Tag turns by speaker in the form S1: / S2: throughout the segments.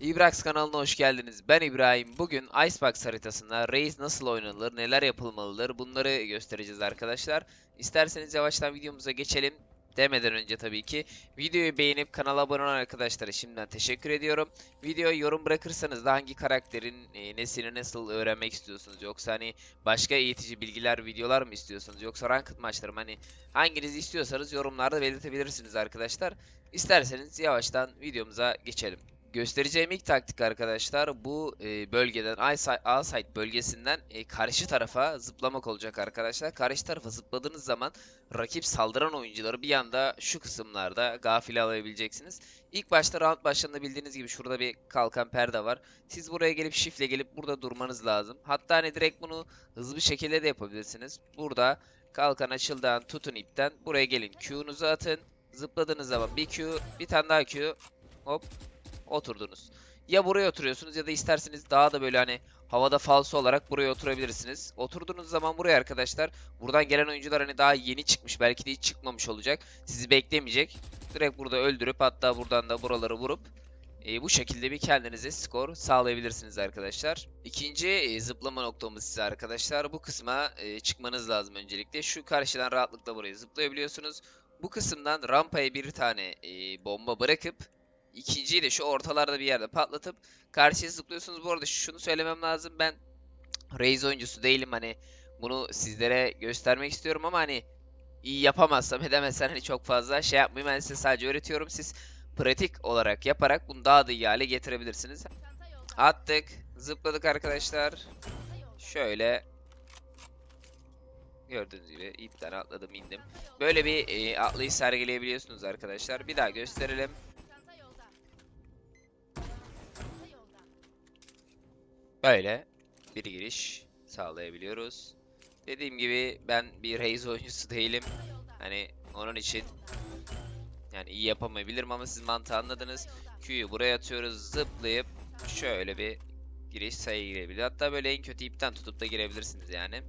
S1: İbrax kanalına hoş geldiniz. Ben İbrahim. Bugün Icebox haritasında Raid nasıl oynanılır, neler yapılmalıdır bunları göstereceğiz arkadaşlar. İsterseniz yavaştan videomuza geçelim. Demeden önce tabii ki videoyu beğenip kanala abone olan arkadaşlara şimdiden teşekkür ediyorum. Videoya yorum bırakırsanız da hangi karakterin e, nesini nasıl öğrenmek istiyorsunuz yoksa hani başka eğitici bilgiler, videolar mı istiyorsunuz yoksa ranked maçlarım hani hanginizi istiyorsanız yorumlarda belirtebilirsiniz arkadaşlar. İsterseniz yavaştan videomuza geçelim. Göstereceğim ilk taktik arkadaşlar bu e, bölgeden A site, A site bölgesinden e, karşı tarafa zıplamak olacak arkadaşlar. Karşı tarafa zıpladığınız zaman rakip saldıran oyuncuları bir anda şu kısımlarda gafil alabileceksiniz. İlk başta round başlarında bildiğiniz gibi şurada bir kalkan perde var. Siz buraya gelip shift'le gelip burada durmanız lazım. Hatta hani direkt bunu hızlı bir şekilde de yapabilirsiniz. Burada kalkan açıldan tutun ipten buraya gelin Q'nuzu atın. Zıpladığınız zaman bir Q, bir tane daha Q. Hop oturdunuz. Ya buraya oturuyorsunuz ya da isterseniz daha da böyle hani havada falso olarak buraya oturabilirsiniz. Oturduğunuz zaman buraya arkadaşlar buradan gelen oyuncular hani daha yeni çıkmış belki de hiç çıkmamış olacak. Sizi beklemeyecek. Direkt burada öldürüp hatta buradan da buraları vurup e, bu şekilde bir kendinize skor sağlayabilirsiniz arkadaşlar. İkinci e, zıplama noktamız size arkadaşlar. Bu kısma e, çıkmanız lazım öncelikle. Şu karşıdan rahatlıkla buraya zıplayabiliyorsunuz. Bu kısımdan rampaya bir tane e, bomba bırakıp İkinciyi de şu ortalarda bir yerde patlatıp karşıya zıplıyorsunuz. Bu arada şunu söylemem lazım. Ben Raze oyuncusu değilim hani bunu sizlere göstermek istiyorum ama hani iyi yapamazsam edemezsem hani çok fazla şey yapmayayım. Ben size sadece öğretiyorum. Siz pratik olarak yaparak bunu daha da iyi hale getirebilirsiniz. Attık. Zıpladık arkadaşlar. Şöyle Gördüğünüz gibi ipten atladım indim. Böyle bir e, atlayış sergileyebiliyorsunuz arkadaşlar. Bir daha gösterelim. Böyle bir giriş sağlayabiliyoruz. Dediğim gibi ben bir Raze oyuncusu değilim. Hani onun için yani iyi yapamayabilirim ama siz mantığı anladınız. Q'yu buraya atıyoruz zıplayıp şöyle bir giriş sayılabilir. Hatta böyle en kötü ipten tutup da girebilirsiniz yani.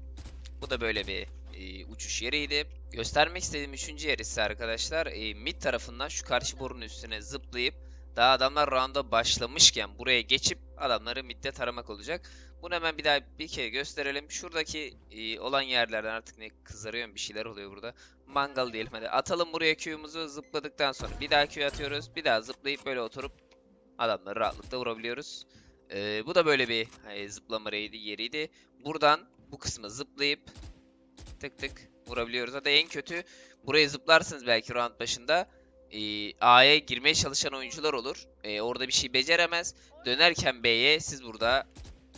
S1: Bu da böyle bir e, uçuş yeriydi. Göstermek istediğim üçüncü yer ise arkadaşlar e, mid tarafından şu karşı borunun üstüne zıplayıp daha adamlar rounda başlamışken buraya geçip adamları midde taramak olacak. Bunu hemen bir daha bir kere gösterelim. Şuradaki e, olan yerlerden artık ne kızarıyor bir şeyler oluyor burada. Mangal diyelim hadi. Atalım buraya Q'muzu zıpladıktan sonra bir daha Q atıyoruz. Bir daha zıplayıp böyle oturup adamları rahatlıkla vurabiliyoruz. E, bu da böyle bir e, zıplama reydi, yeriydi. Buradan bu kısmı zıplayıp tık tık vurabiliyoruz. Hatta en kötü buraya zıplarsınız belki round başında e, A'ya girmeye çalışan oyuncular olur. E, orada bir şey beceremez. Dönerken B'ye siz burada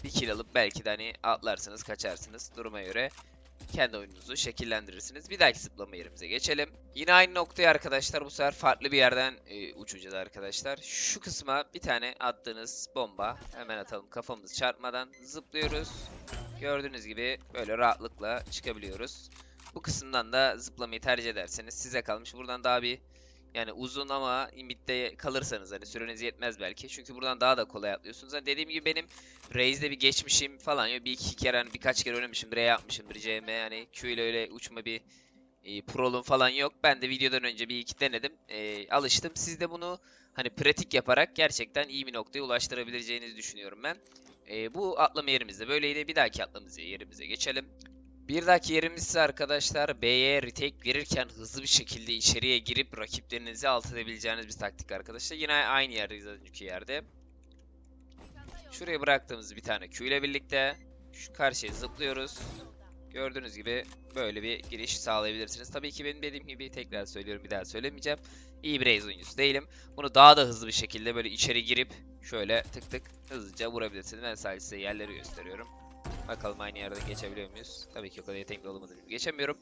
S1: bir kill alıp belki de hani atlarsınız, kaçarsınız. Duruma göre kendi oyununuzu şekillendirirsiniz. Bir dahaki zıplama yerimize geçelim. Yine aynı noktaya arkadaşlar bu sefer farklı bir yerden e, uçacağız arkadaşlar. Şu kısma bir tane attığınız bomba hemen atalım kafamız çarpmadan zıplıyoruz. Gördüğünüz gibi böyle rahatlıkla çıkabiliyoruz. Bu kısımdan da zıplamayı tercih ederseniz size kalmış. Buradan daha bir yani uzun ama midde kalırsanız hani süreniz yetmez belki. Çünkü buradan daha da kolay atlıyorsunuz. Hani dediğim gibi benim Raze'de bir geçmişim falan yok. Bir iki kere hani birkaç kere oynamışım. R yapmışımdır CM hani Q ile öyle uçma bir e, prolum falan yok. Ben de videodan önce bir iki denedim. E, alıştım. Siz de bunu hani pratik yaparak gerçekten iyi bir noktaya ulaştırabileceğinizi düşünüyorum ben. E, bu atlama yerimizde böyleydi. Bir dahaki atlamamız yerimize geçelim. Bir dahaki yerimiz arkadaşlar B'ye retake verirken hızlı bir şekilde içeriye girip rakiplerinizi alt edebileceğiniz bir taktik arkadaşlar. Yine aynı yerdeyiz az önceki yerde. Şuraya bıraktığımız bir tane Q ile birlikte şu karşıya zıplıyoruz. Gördüğünüz gibi böyle bir giriş sağlayabilirsiniz. Tabii ki benim dediğim gibi tekrar söylüyorum bir daha söylemeyeceğim. İyi bir Raze oyuncusu değilim. Bunu daha da hızlı bir şekilde böyle içeri girip şöyle tık tık hızlıca vurabilirsiniz. Ben sadece size yerleri gösteriyorum. Bakalım aynı yerden geçebiliyor muyuz? Tabii ki o kadar yetenekli olamadığım için geçemiyorum.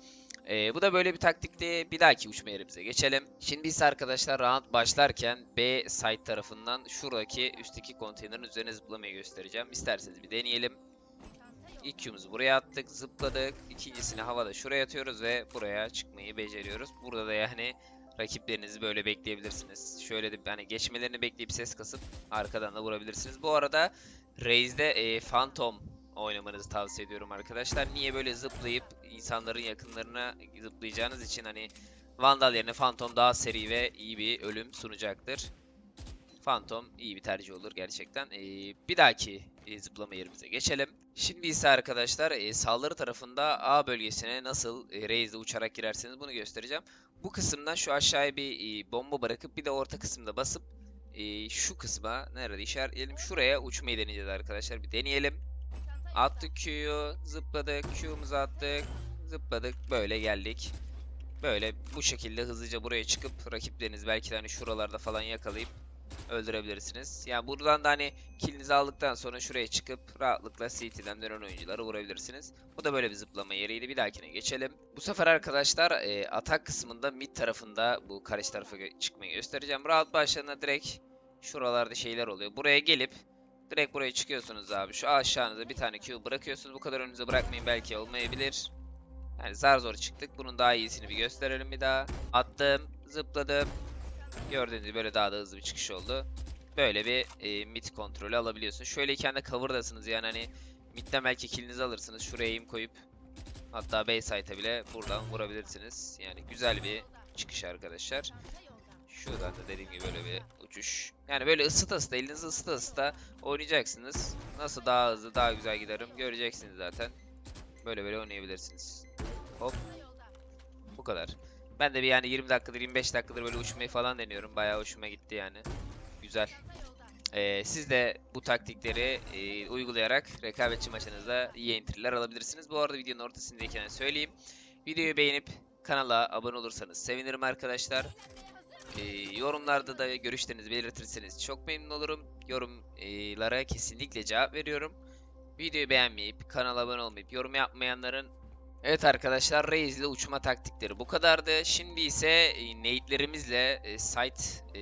S1: Ee, bu da böyle bir taktikti. Bir dahaki uçma yerimize geçelim. Şimdi ise arkadaşlar round başlarken B site tarafından şuradaki üstteki konteynerin üzerine zıplamayı göstereceğim. İsterseniz bir deneyelim. İlk Q'muzu buraya attık, zıpladık. İkincisini havada şuraya atıyoruz ve buraya çıkmayı beceriyoruz. Burada da yani rakiplerinizi böyle bekleyebilirsiniz. Şöyle de hani geçmelerini bekleyip ses kasıp arkadan da vurabilirsiniz. Bu arada Raze'de e, Phantom oynamanızı tavsiye ediyorum arkadaşlar. Niye böyle zıplayıp insanların yakınlarına zıplayacağınız için hani Vandal yerine Phantom daha seri ve iyi bir ölüm sunacaktır. Phantom iyi bir tercih olur gerçekten. Ee, bir dahaki e, zıplama yerimize geçelim. Şimdi ise arkadaşlar e, saldırı tarafında A bölgesine nasıl e, Raze'de uçarak girerseniz bunu göstereceğim. Bu kısımdan şu aşağıya bir e, bomba bırakıp bir de orta kısımda basıp e, şu kısma nerede işaretleyelim şuraya uçmayı deneyeceğiz arkadaşlar. Bir deneyelim. Attık Q'yu, zıpladık, Q'muzu attık, zıpladık, böyle geldik. Böyle bu şekilde hızlıca buraya çıkıp rakipleriniz belki de hani şuralarda falan yakalayıp öldürebilirsiniz. Yani buradan da hani killinizi aldıktan sonra şuraya çıkıp rahatlıkla CT'den dönen oyuncuları vurabilirsiniz. Bu da böyle bir zıplama yeriydi. Bir dahakine geçelim. Bu sefer arkadaşlar e, atak kısmında mid tarafında bu karşı tarafa çıkmayı göstereceğim. Rahat başlarına direkt şuralarda şeyler oluyor. Buraya gelip direkt buraya çıkıyorsunuz abi. Şu aşağınıza bir tane Q bırakıyorsunuz. Bu kadar önünüze bırakmayın belki olmayabilir. Yani zar zor çıktık. Bunun daha iyisini bir gösterelim bir daha. Attım, zıpladım. Gördüğünüz gibi böyle daha da hızlı bir çıkış oldu. Böyle bir e, mid kontrolü alabiliyorsun. Şöyleyken de cover'dasınız yani hani midden belki killinizi alırsınız. Şuraya aim koyup hatta Bayside'e bile buradan vurabilirsiniz. Yani güzel bir çıkış arkadaşlar. Şuradan da dediğim gibi böyle bir uçuş. Yani böyle ısıta ısıta elinizi ısıta ısıta oynayacaksınız. Nasıl daha hızlı daha güzel giderim göreceksiniz zaten. Böyle böyle oynayabilirsiniz. Hop. Bu kadar. Ben de bir yani 20 dakikadır 25 dakikadır böyle uçmayı falan deniyorum. Bayağı hoşuma gitti yani. Güzel. Ee, siz de bu taktikleri e, uygulayarak rekabetçi maçınızda iyi entry'ler alabilirsiniz. Bu arada videonun ortasındayken söyleyeyim. Videoyu beğenip kanala abone olursanız sevinirim arkadaşlar. Ee, yorumlarda da görüşlerinizi belirtirseniz çok memnun olurum. Yorumlara kesinlikle cevap veriyorum. Videoyu beğenmeyip, kanala abone olmayıp, yorum yapmayanların Evet arkadaşlar Raze ile uçma taktikleri bu kadardı. Şimdi ise e, nade'lerimizle e, site e,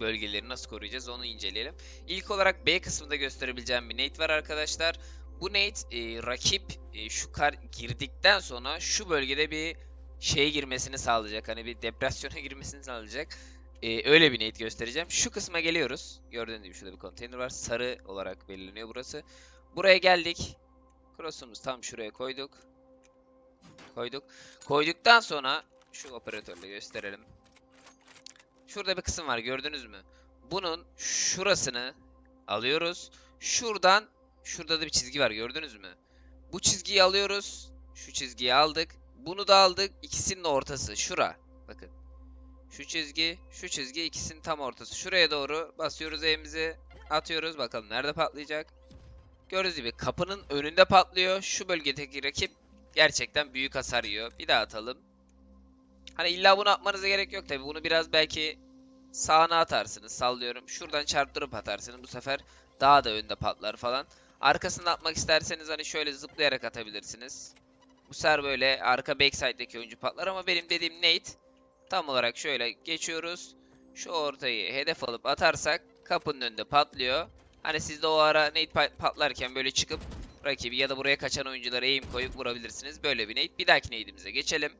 S1: bölgeleri nasıl koruyacağız onu inceleyelim. İlk olarak B kısmında gösterebileceğim bir nade var arkadaşlar. Bu nade e, rakip e, şu kar girdikten sonra şu bölgede bir şeye girmesini sağlayacak. Hani bir depresyona girmesini sağlayacak. E, öyle bir nade göstereceğim. Şu kısma geliyoruz. Gördüğünüz gibi şurada bir konteyner var. Sarı olarak belirleniyor burası. Buraya geldik. Cross'umuzu tam şuraya koyduk koyduk. Koyduktan sonra şu operatörle gösterelim. Şurada bir kısım var gördünüz mü? Bunun şurasını alıyoruz. Şuradan şurada da bir çizgi var gördünüz mü? Bu çizgiyi alıyoruz. Şu çizgiyi aldık. Bunu da aldık. İkisinin ortası şura. Bakın. Şu çizgi, şu çizgi ikisinin tam ortası. Şuraya doğru basıyoruz elimizi. Atıyoruz. Bakalım nerede patlayacak. Gördüğünüz gibi kapının önünde patlıyor. Şu bölgedeki rakip gerçekten büyük hasar yiyor. Bir daha atalım. Hani illa bunu atmanıza gerek yok tabi. Bunu biraz belki sağına atarsınız. Sallıyorum. Şuradan çarptırıp atarsınız. Bu sefer daha da önde patlar falan. Arkasını atmak isterseniz hani şöyle zıplayarak atabilirsiniz. Bu sefer böyle arka backside'deki oyuncu patlar ama benim dediğim Nate tam olarak şöyle geçiyoruz. Şu ortayı hedef alıp atarsak kapının önünde patlıyor. Hani siz de o ara Nate pa- patlarken böyle çıkıp rakibi ya da buraya kaçan oyunculara aim koyup vurabilirsiniz. Böyle bir nade. Bir dahaki nade'imize geçelim.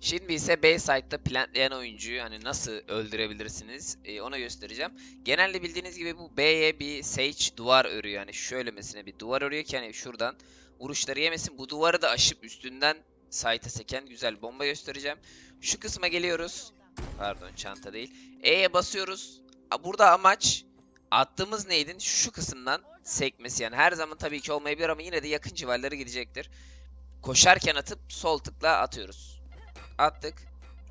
S1: Şimdi ise B site'da plantlayan oyuncuyu hani nasıl öldürebilirsiniz e, ona göstereceğim. Genelde bildiğiniz gibi bu B'ye bir Sage duvar örüyor. Yani şöylemesine bir duvar örüyor ki hani şuradan vuruşları yemesin. Bu duvarı da aşıp üstünden site'e seken güzel bomba göstereceğim. Şu kısma geliyoruz. Pardon çanta değil. E'ye basıyoruz. Burada amaç attığımız nade'in şu kısımdan sekmesi yani her zaman tabii ki olmayabilir ama yine de yakın civarları gidecektir. Koşarken atıp sol tıkla atıyoruz. Attık.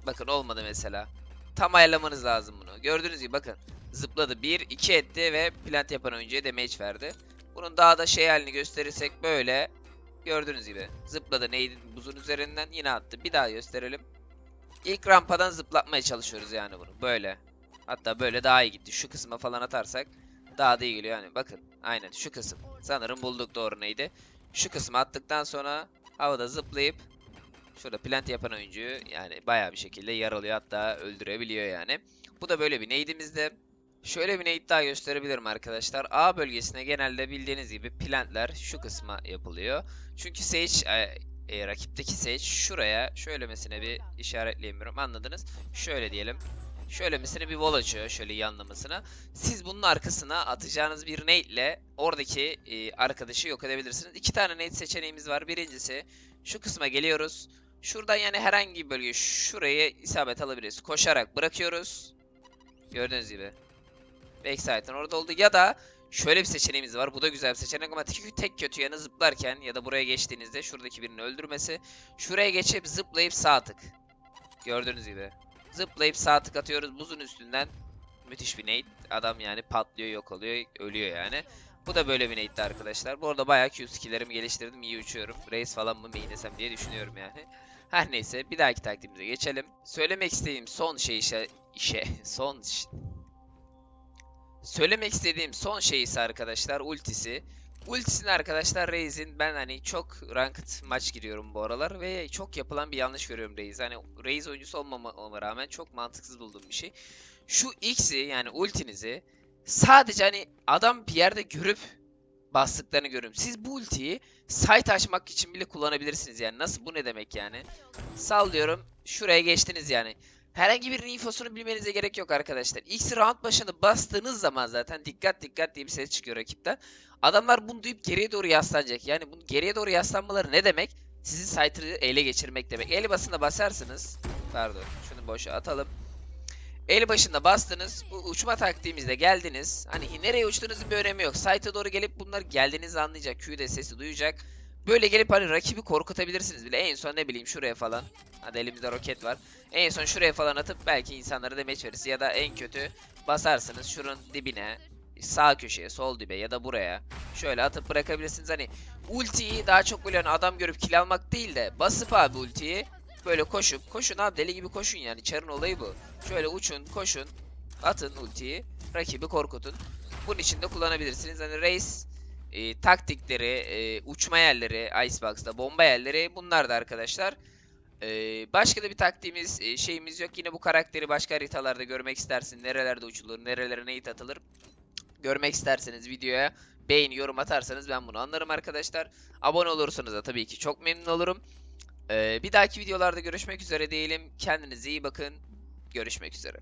S1: Bakın olmadı mesela. Tam ayarlamanız lazım bunu. Gördüğünüz gibi bakın. Zıpladı. 1, 2 etti ve plant yapan oyuncuya damage verdi. Bunun daha da şey halini gösterirsek böyle. Gördüğünüz gibi. Zıpladı neydi buzun üzerinden yine attı. Bir daha gösterelim. İlk rampadan zıplatmaya çalışıyoruz yani bunu. Böyle. Hatta böyle daha iyi gitti. Şu kısma falan atarsak daha da iyi geliyor yani. Bakın aynen şu kısım. Sanırım bulduk doğru neydi. Şu kısmı attıktan sonra havada zıplayıp şurada plant yapan oyuncuyu yani bayağı bir şekilde yaralıyor hatta öldürebiliyor yani. Bu da böyle bir nade'imizde. Şöyle bir nade daha gösterebilirim arkadaşlar. A bölgesine genelde bildiğiniz gibi plantler şu kısma yapılıyor. Çünkü Sage e, e, rakipteki Sage şuraya şöylemesine bir işaretleyemiyorum anladınız. Şöyle diyelim. Şöylemesine bir wall açıyor şöyle yanlamasına. Siz bunun arkasına atacağınız bir nade ile oradaki e, arkadaşı yok edebilirsiniz. İki tane nade seçeneğimiz var. Birincisi şu kısma geliyoruz. Şuradan yani herhangi bir bölge şuraya isabet alabiliriz. Koşarak bırakıyoruz. Gördüğünüz gibi. Backside'ın orada oldu. Ya da şöyle bir seçeneğimiz var. Bu da güzel bir seçenek ama tek, tek kötü yanı zıplarken ya da buraya geçtiğinizde şuradaki birini öldürmesi. Şuraya geçip zıplayıp sağ tık. Gördüğünüz gibi. Zıplayıp sağ tık atıyoruz buzun üstünden. Müthiş bir nade. Adam yani patlıyor, yok oluyor, ölüyor yani. Bu da böyle bir nade'di arkadaşlar. Bu arada bayağı Q skill'lerimi geliştirdim. iyi uçuyorum. Race falan mı mainlesem diye düşünüyorum yani. Her neyse bir dahaki taktiğimize geçelim. Söylemek istediğim son şey işe, işe son Söylemek istediğim son şey ise arkadaşlar ultisi. Ultisini arkadaşlar Raze'in ben hani çok ranked maç giriyorum bu aralar ve çok yapılan bir yanlış görüyorum Raze. Hani Raze oyuncusu olmama rağmen çok mantıksız bulduğum bir şey. Şu X'i yani ultinizi sadece hani adam bir yerde görüp bastıklarını görüyorum. Siz bu ultiyi site açmak için bile kullanabilirsiniz yani. Nasıl bu ne demek yani? Sallıyorum şuraya geçtiniz yani. Herhangi bir infosunu bilmenize gerek yok arkadaşlar. X round başını bastığınız zaman zaten dikkat dikkat diye bir ses çıkıyor rakipten. Adamlar bunu duyup geriye doğru yaslanacak. Yani bunun geriye doğru yaslanmaları ne demek? Sizin site'ı ele geçirmek demek. El basına basarsınız. Pardon şunu boşa atalım. El başında bastınız. Bu uçma taktiğimizde geldiniz. Hani nereye uçtuğunuzun bir önemi yok. Site'a doğru gelip bunlar geldiğinizi anlayacak. Q'de sesi duyacak. Böyle gelip hani rakibi korkutabilirsiniz bile. En son ne bileyim şuraya falan. Hadi elimizde roket var. En son şuraya falan atıp belki insanlara demeç verirse ya da en kötü basarsınız şunun dibine sağ köşeye, sol dibe ya da buraya şöyle atıp bırakabilirsiniz. Hani ultiyi daha çok böyle hani adam görüp kill almak değil de basıp abi ultiyi böyle koşup koşun abi deli gibi koşun yani çarın olayı bu. Şöyle uçun, koşun, atın ultiyi, rakibi korkutun. Bunun için de kullanabilirsiniz. Hani race e, taktikleri, e, uçma yerleri, Icebox'ta bomba yerleri bunlar da arkadaşlar. E, başka da bir taktiğimiz, e, şeyimiz yok. Yine bu karakteri başka haritalarda görmek istersin. Nerelerde uçulur, nerelere nade atılır. Görmek isterseniz videoya beğeni, yorum atarsanız ben bunu anlarım arkadaşlar. Abone olursanız da tabii ki çok memnun olurum. E, bir dahaki videolarda görüşmek üzere diyelim. Kendinize iyi bakın. Görüşmek üzere.